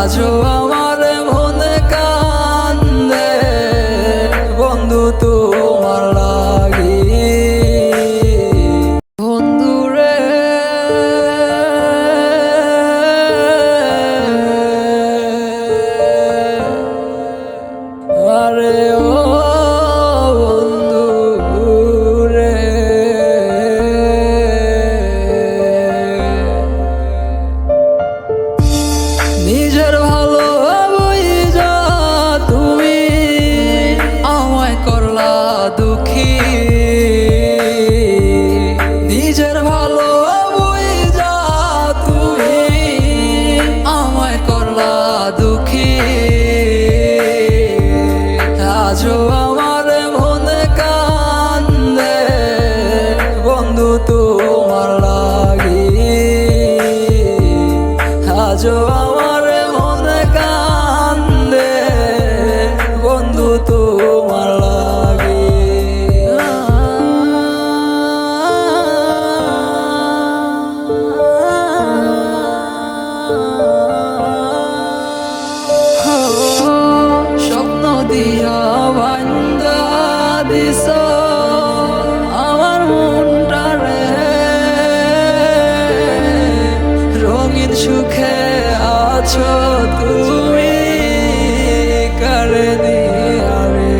আজও আমার মনে কান্দে। বন্ধু তোমার লাগি। বন্ধু রে। আরে বন্ধু তোমার লাগে। আজও আমার মনে কান্দে বন্ধু তোমার লাগে। স্বপ্ন দিয়া বান্দা দিশা আছো তুমি কারে দিয়ে আরে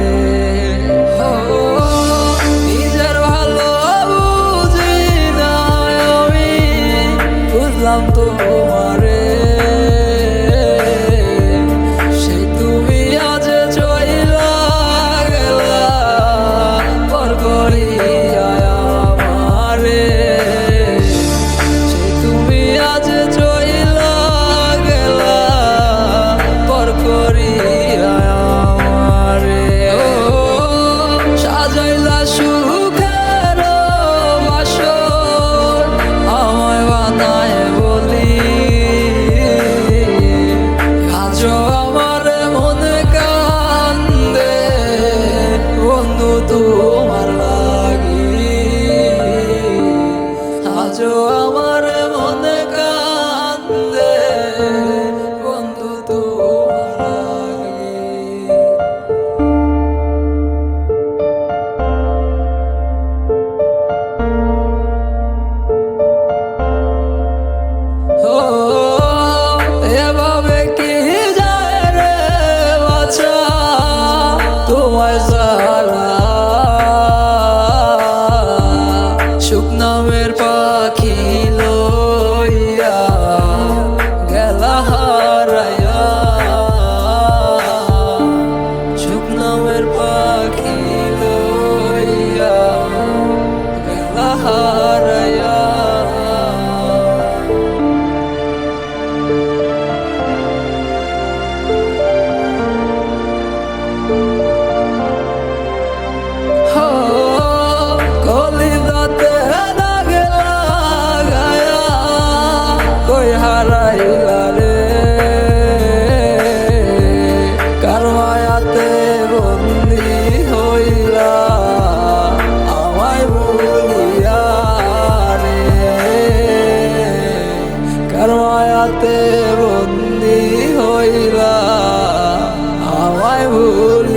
নিজের ভালো বুঝি না আমি বুঝলাম তো I lost you. হইলা আমায় বলিয়া রে কার মায়াতে বন্দি হইলা আমায় ভুল